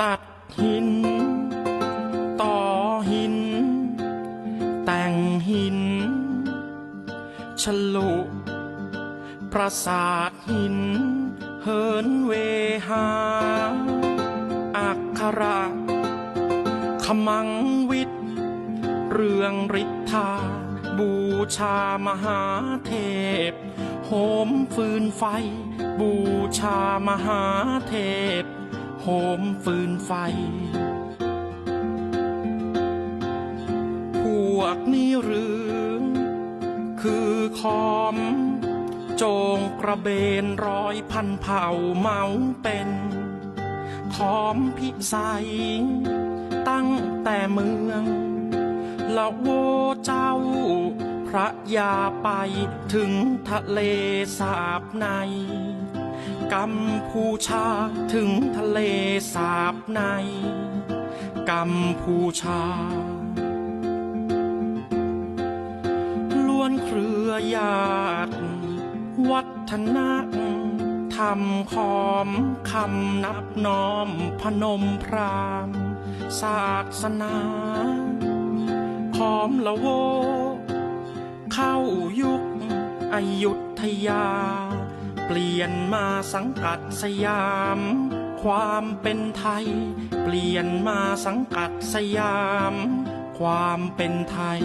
ตัดหิน ต่อหิน แต่งหิน ฉลุ ประสาทหิน เหินเวหา อักขระขมังวิทย์เรืองฤทธา บูชามหาเทพ โหมฟืนไฟ บูชามหาเทพ โหมฟืนไฟ พวกนี้หรือ คือคอม โจงกระเบนร้อยพันเผ่าเมาเป็นขอมพิสัย ตั้งแต่เมืองละโวเจ้า พระยาไปถึงทะเลสาบใน กัมพูชาถึงทะเลสาบใน กัมพูชา ล้วนเครือญาติวัฒนะทำขอมคำนับน้อมพนมพรามศาสนาพร้อมละโว เข้ายุคอยุธยา เปลี่ยนมาสังกัดสยาม ความเป็นไทย เปลี่ยนมาสังกัดสยาม ความเป็นไทย